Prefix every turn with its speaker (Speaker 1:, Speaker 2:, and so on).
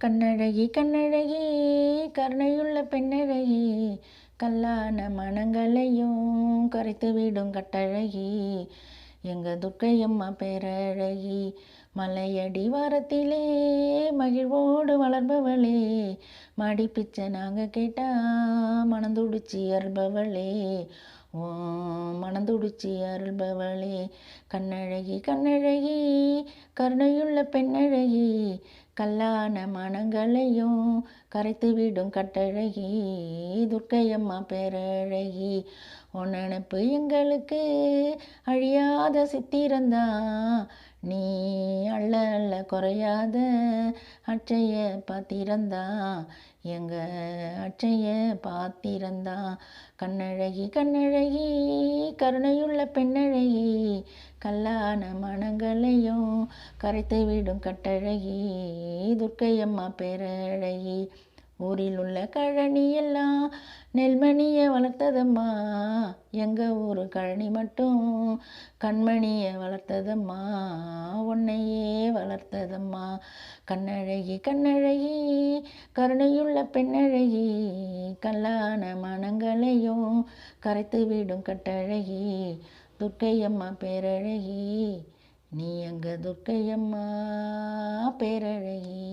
Speaker 1: கண்ணழகி கண்ணழகி கருணையுள்ள பெண்ணழகி கல்லான மனங்களையும் கரைத்து விடும் கட்டழகி எங்கள் துர்க்கையம்மா பேரழகி மலையடி வாரத்திலே மகிழ்வோடு வளர்பவளே மடி பிச்சை நாங்கள் கேட்டா மணந்துடிச்சி அருள்பவளே ஓ மணந்துடிச்சி அருள்பவளே. கண்ணழகி கண்ணழகி கருணையுள்ள பெண்ணழகி கல்லான மனங்களையும் கரைத்து விடும் கட்டழகி துர்க்கையம்மா பேரழகி உன் நினப்பு எங்களுக்கு அழியாத சித்திரந்தான் நீ அள்ள அள்ள குறையாத அச்சைய பார்த்திருந்தா? எங்க அட்சய பார்த்திருந்தா? கண்ணழகி கண்ணழகி கருணையுள்ள பெண்ணழகி கல்லான மனங்களையும் கரைத்து விடும் கட்டழகி துர்க்கையம்மா பேரழகி. ஊரில் உள்ள கழனி எல்லாம் நெல்மணியை வளர்த்ததம்மா. எங்கள் ஊர் கழனி மட்டும் கண்மணியை வளர்த்ததம்மா. உன்னையே வளர்த்ததம்மா. கண்ணழகி கண்ணழகி கருணையுள்ள பெண்ணழகி கல்லான மனங்களையும் கரைத்து விடும் கட்டழகி துர்க்கையம்மா பேரழகி. நீ எங்கள் துர்க்கையம்மா பேரழகி.